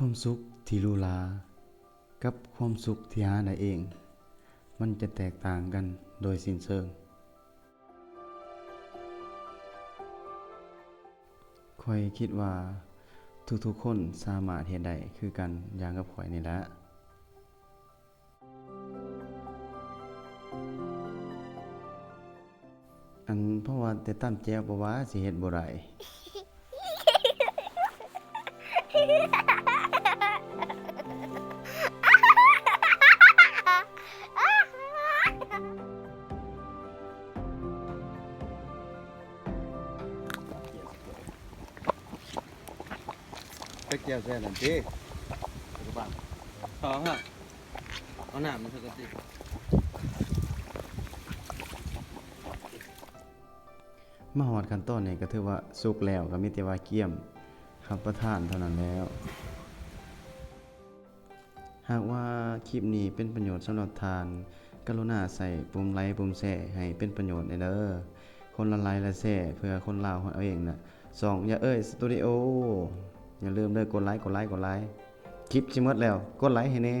ความสุขที่หรูหรากับความสุขที่หาได้เอง มันจะแตกต่างกันโดยสิ้นเชิงข้อยคิดว่า ทุกๆคนสามารถเฮ็ดได้คือกันอย่างกับข้อยนี่แหละอันเพราะว่าแต่ตำแจวบ่ว่าสิเฮ็ดบ่ได้ เกี่ยวแซ่นั่นติกระบะสองครับเอาหนามมันปกติมาฮอดขั้นตอนนี้ก็ถือว่าสุกแล้วก็มีแต่ว่าเกี่ยมรับประทานเท่านั้นแล้ว หากว่าคลิปนี้เป็นประโยชน์สำหรับทาน กรุณาใส่ปุ่มไลค์ปุ่มแชร์ให้เป็นประโยชน์เด้อคนละไลค์ละแชร์เพื่อคนลาวเอาเองน่ะสองอย่าเอ้ยสตูดิโอ อย่าลืมเด้อกดไลค์กดไลค์กดไลค์คลิปชิมดแล้ว กดไลค์ให้แน่